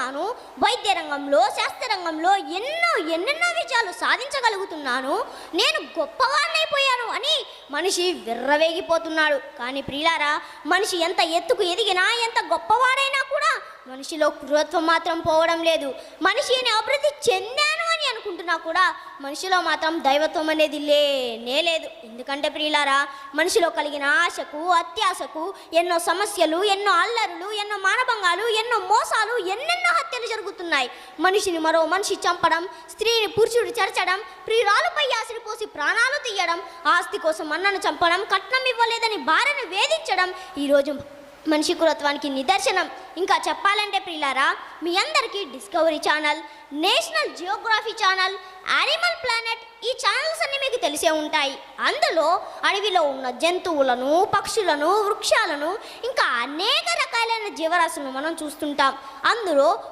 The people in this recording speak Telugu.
తాను వైద్య రంగంలో శాస్త్ర రంగంలో ఎన్నో ఎన్నెన్నో విజయాలు సాధించగలుగుతున్నాను. నేను గొప్పవాడినైపోయాను అని మనిషి విర్రవేగిపోతున్నాడు. కానీ ప్రియులారా మనిషి ఎంత ఎత్తుకు ఎదిగినా ఎంత గొప్పవాడైనా కూడా మనిషిలో కృత్వం మాత్రం పోవడం లేదు. మనిషిని అభివృద్ధి చెందాను ఉన్నా కూడా మనిషిలో మాత్రం దైవత్వం అనేది లేనే లేదు. ఎందుకంటే ప్రియులారా మనిషిలో కలిగిన ఆశకు అత్యాశకు ఎన్నో సమస్యలు ఎన్నో అల్లరులు ఎన్నో మానభంగాలు ఎన్నో మోసాలు ఎన్నెన్నో హత్యలు జరుగుతున్నాయి. మనిషిని మరో మనిషి చంపడం స్త్రీని పురుషుడు చరచడం ప్రియురాలుపై ఆశలు పోసి ప్రాణాలు తీయడం ఆస్తి కోసం అన్నను చంపడం కట్నం ఇవ్వలేదని భార్యను వేధించడం ఈరోజు మనిషి కులత్వానికి నిదర్శనం. ఇంకా చెప్పాలంటే ప్రియులారా మీ అందరికీ Discovery Channel National Geographic Channel Animal Planet ఈ ఛానల్స్ అన్ని మీకు తెలిసే ఉంటాయి. అందులో అడవిలో ఉన్న జంతువులను పక్షులను వృక్షాలను ఇంకా అనేక రకాలైన జీవరాశులను మనం చూస్తుంటాం. అందులో